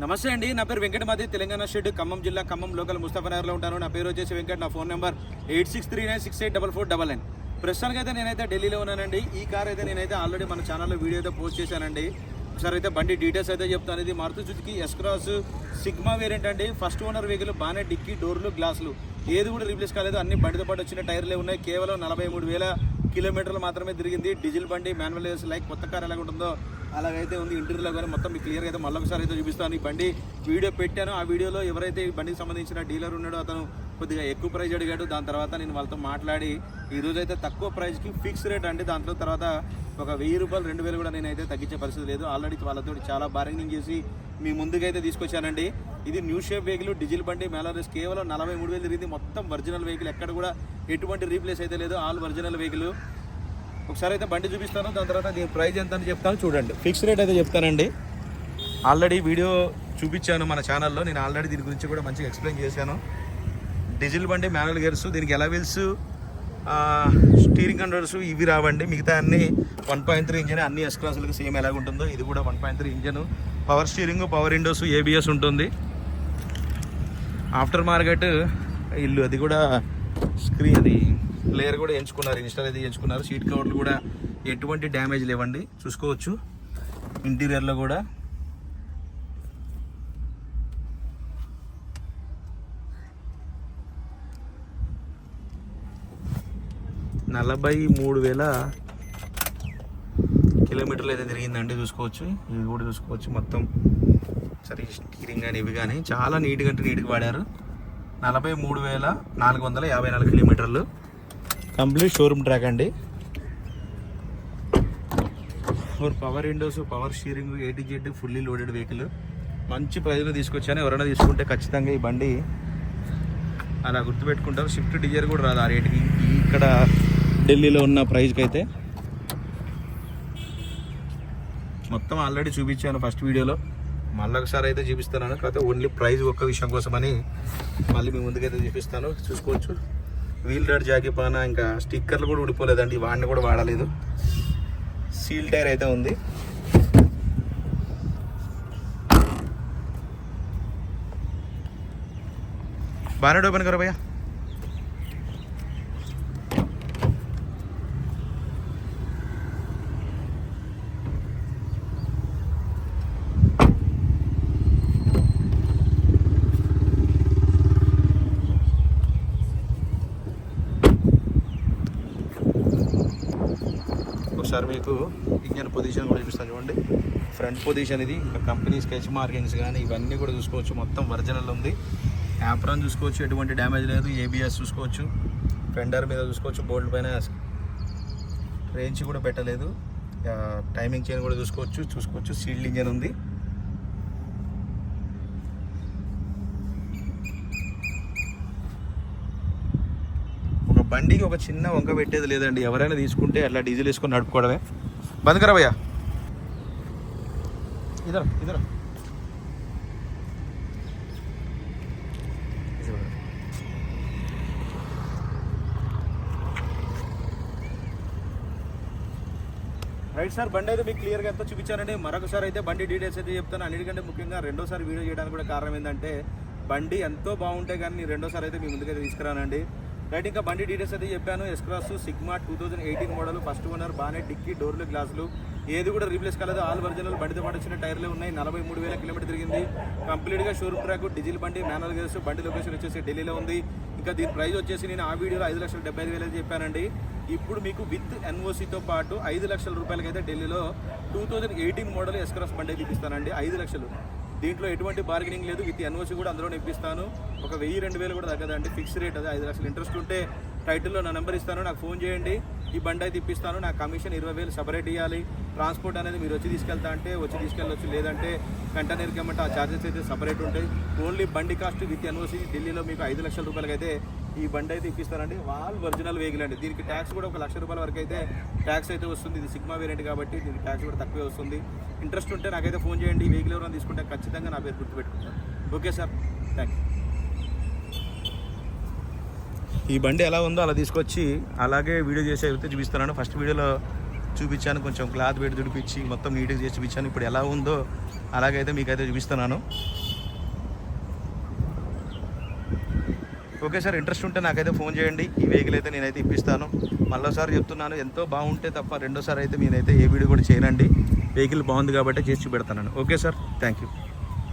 నమస్తే అండి నా పేరు వెంకటమాది తెలంగాణ స్టేట్ ఖమ్మం జిల్లా ఖమ్మం లోకల్ ముస్తాఫనగర్లో ఉంటాను. నా పేరు వచ్చేసి వెంకట్ నా phone number eight six three nine six eight double four double nine. ప్రస్తుతానికి అయితే నేనైతే ఢిల్లీలో ఉన్నానండి. ఈ కార్ అయితే నేనైతే ఆల్రెడీ మన ఛానల్లో వీడియో అయితే పోస్ట్ చేశానండి. ఒకసారి అయితే బండి డీటెయిల్స్ అయితే చెప్తాను. ఇది Maruti Suzuki S Cross Sigma variant అండి. ఫస్ట్ ఓనర్ వెహికల్ బాగానే డిక్కీ డోర్లు గ్లాసులు. ఏది కూడా రీప్లేస్ కాలేదు. అన్ని బండితో పాటు వచ్చిన టైర్లే ఉన్నాయి. కేవలం నలభై మూడు వేల కిలోమీటర్లు మాత్రమే తిరిగింది. డీజిల్ బండి మాన్యువల్ లైక్ కొత్త కార్ ఎలా ఉంటుందో అలాగైతే ఉంది. ఇంటర్వ్యూలో కానీ మొత్తం మీకు క్లియర్గా అయితే మళ్ళొకసారి అయితే చూపిస్తాను. ఈ బండి వీడియో పెట్టాను. ఆ వీడియోలో ఎవరైతే ఈ బండికి సంబంధించిన డీలర్ ఉన్నాడో అతను కొద్దిగా ఎక్కువ ప్రైస్ అడిగాడు. దాని తర్వాత నేను వాళ్ళతో మాట్లాడి ఈ రోజు అయితే తక్కువ ప్రైస్కి ఫిక్స్ రేట్ అండి దాంట్లో తర్వాత ఒక వెయ్యి రూపాయలు రెండు వేలు కూడా నేనైతే తగ్గించే పరిస్థితి లేదు. ఆల్రెడీ వాళ్ళతో చాలా బార్గెనింగ్ చేసి మీ ముందుకైతే తీసుకొచ్చానండి. ఇది న్యూ షేప్ వెహికల్ డీజిల్ బండి. మేలరేస్ కేవలం నలభై మూడు వేలు తిరిగింది. మొత్తం ఒరిజినల్ వెహికల్ ఎక్కడ కూడా ఎటువంటి రీప్లేస్ అయితే లేదు. ఆల్ ఒరిజినల్ వెహికల్ ఒకసారి అయితే బండి చూపిస్తాను దాని తర్వాత దీని ప్రైస్ ఎంత అని చెప్తాను చూడండి. ఫిక్స్ రేట్ అయితే చెప్తానండి. ఆల్రెడీ వీడియో చూపించాను మన ఛానల్లో నేను ఆల్రెడీ దీని గురించి కూడా మంచిగా ఎక్స్ప్లెయిన్ చేశాను. డీజిల్ బండి మాన్యువల్ గేర్స్ దీనికి ఎలా వీల్స్ స్టీరింగ్ కంట్రోల్స్ ఇవి రావండి. మిగతా అన్ని వన్ పాయింట్ త్రీ ఇంజన్ అన్ని ఎస్ క్లాసులకు సేమ్ ఎలాగ ఉంటుందో ఇది కూడా one point three engine. Power steering power windows ABS ఉంటుంది. ఆఫ్టర్ మార్కెట్ ఇల్లు అది కూడా స్క్రీన్ అది లేయర్ కూడా ఎంచుకున్నారు ఇన్స్టాల్ అయితే ఎంచుకున్నారు. సీట్ కవర్లు కూడా ఎటువంటి డ్యామేజ్ లేవండి. చూసుకోవచ్చు. ఇంటీరియర్లో కూడా. నలభై మూడు వేల కిలోమీటర్లు అయితే తిరిగిందండి. చూసుకోవచ్చు. ఇవి కూడా చూసుకోవచ్చు మొత్తం. సరే స్టీరింగ్ కానీ ఇవి కానీ చాలా నీట్గా అంటే నీట్గా వాడారు. నలభై మూడు వేల నాలుగు వందల యాభై నాలుగు కిలోమీటర్లు. కంప్లీట్ షోరూమ్ ట్రాక్ అండి. Four power windows power steering AT Z fully loaded vehicle మంచి ప్రైజ్లో తీసుకొచ్చాను. ఎవరైనా తీసుకుంటే ఖచ్చితంగా ఈ బండి అలా గుర్తుపెట్టుకుంటారు. షిఫ్ట్ డిజైర్ కూడా రాదు ఆ రేటుకి ఇక్కడ ఢిల్లీలో ఉన్న ప్రైస్కి అయితే. మొత్తం ఆల్రెడీ చూపించాను ఫస్ట్ వీడియోలో మళ్ళీ ఒకసారి అయితే చూపిస్తున్నాను. కాకపోతే ఓన్లీ ప్రైజ్ ఒక్క విషయం కోసమని మళ్ళీ మీ ముందుకైతే చూపిస్తాను. చూసుకోవచ్చు. వీల్ రెడ్ జాకీ పైన ఇంకా స్టిక్కర్లు కూడా ఊడిపోలేదండి వాడిని కూడా వాడలేదు. సీల్ టైర్ అయితే ఉంది. బాగానే ఓపెన్ కరో ఒకసారి మీకు ఇంజన్ పొజిషన్ కూడా చూపిస్తాను చూడండి. ఫ్రంట్ పొజిషన్ ఇది ఇంకా కంపెనీ స్కెచ్ మార్కింగ్స్ కానీ ఇవన్నీ కూడా చూసుకోవచ్చు. మొత్తం ఒరిజినల్ ఉంది. యాప్రాన్ చూసుకోవచ్చు ఎటువంటి డ్యామేజ్ లేదు. ఏబిఎస్ చూసుకోవచ్చు. ఫెండర్ మీద చూసుకోవచ్చు బోల్డ్ పైన రేంజ్ కూడా పెట్టలేదు. టైమింగ్ చైన్ కూడా చూసుకోవచ్చు చూసుకోవచ్చు. సీల్డ్ ఇంజన్ ఉంది ఒక బండికి ఒక చిన్న వంక పెట్టేది లేదండి. ఎవరైనా తీసుకుంటే అట్లా డీజిల్ వేసుకొని నడుపుకోవడమే. బంద్కరా భయ్యా. ఇదరా ఇదరా. రైట్ సార్ బండి అయితే మీకు క్లియర్గా ఎంతో చూపించానండి. మరొకసారి అయితే బండి డీటెయిల్స్ అయితే చెప్తాను. అన్నిటికంటే ముఖ్యంగా రెండోసారి వీడియో చేయడానికి కూడా కారణం ఏంటంటే బండి ఎంతో బాగుంటే కానీ రెండోసారి అయితే మీ ముందుకైతే తీసుకురానండి. రైట్ ఇంకా బండి డీటెయిల్స్ అయితే చెప్పాను. S Cross Sigma two thousand eighteen model first owner బాగానే డిక్కీ డోర్లు గ్లాసులు ఏది కూడా రీప్లేస్ కాలేదు. ఆల్ ఒరిజినల్ బండితో పాటు వచ్చిన టైర్లు ఉన్నాయి. నలభై మూడు వేల కిలోమీటర్ తిరిగింది. కంప్లీట్గా షోరూమ్ ట్రాక్ డీజిల్ బండి మాన్యువల్ గేర్స్ బండి లొకేషన్ వచ్చేసి ఢిల్లీలో ఉంది. ఇంకా దీని ప్రైస్ వచ్చేసి నేను ఆ వీడియోలో ఐదు లక్షల డెబ్బై ఐదు వేలు అయితే చెప్పానండి. ఇప్పుడు మీకు విత్ ఎన్ఓసితో పాటు ఐదు లక్షల రూపాయలకైతే ఢిల్లీలో two thousand eighteen model S Cross బండి అయితే ఇప్పిస్తానండి ఐదు లక్షలు. దీంట్లో ఎటువంటి బార్గెనింగ్ లేదు. విత్ ఎన్ఓసి కూడా అందులో ఇప్పిస్తాను ఒక వెయ్యి రెండు వేలు కూడా తగ్గదండి. ఫిక్స్ రేట్ అది ఐదు లక్షలు. ఇంట్రెస్ట్ ఉంటే టైటిల్లో నా నెంబర్ ఇస్తాను. నాకు ఫోన్ చేయండి. ఈ బండి అయితే ఇప్పిస్తాను. నా కమిషన్ ఇరవై వేలు సపరేట్ ఇవ్వాలి ట్రాన్స్పోర్ట్ అనేది మీరు వచ్చి తీసుకెళ్తా అంటే వచ్చి తీసుకెళ్ళొచ్చు. లేదంటే కంటైనర్కి ఇవ్వమంటే ఆ ఛార్జెస్ అయితే సపరేట్ ఉంటాయి. ఓన్లీ బండి కాస్ట్ విత్ ఎన్ఓసి ఢిల్లీలో మీకు ఐదు లక్షల రూపాయలకి అయితే ఈ బండి అయితే ఇప్పిస్తారండి. వాల్ ఒరిజినల్ వెహికల్ అండి. దీనికి ట్యాక్స్ కూడా ఒక లక్ష రూపాయల వరకు అయితే ట్యాక్స్ అయితే వస్తుంది. ఇది సిగ్మా వేరియంట్ కాబట్టి దీనికి ట్యాక్స్ కూడా తక్కువే వస్తుంది. ఇంట్రెస్ట్ ఉంటే నాకైతే ఫోన్ చేయండి. ఈ వెహికల్ ఎవరైనా తీసుకుంటే ఖచ్చితంగా నా పేరు గుర్తుపెట్టుకుంటాను. ఓకే సార్ థ్యాంక్ యూ ఈ బండి ఎలా ఉందో అలా తీసుకొచ్చి అలాగే వీడియో చేసే అయితే చూపిస్తున్నాను. ఫస్ట్ వీడియోలో చూపించాను కొంచెం క్లాత్ పెట్టి తుడిపించి మొత్తం నీట్గా చేసి చూపించాను. ఇప్పుడు ఎలా ఉందో అలాగైతే మీకైతే చూపిస్తున్నాను. ఓకే సార్ ఇంట్రెస్ట్ ఉంటే నాకైతే ఫోన్ చేయండి. ఈ వెహికల్ అయితే నేనైతే ఇప్పిస్తాను. మళ్ళీసారి చెప్తున్నాను ఎంతో బాగుంటే తప్ప రెండోసారి అయితే నేనైతే ఏ వీడియో కూడా చేయనండి. వెహికల్ బాగుంది కాబట్టి చేసి చూపెడతాను. Okay sir thank you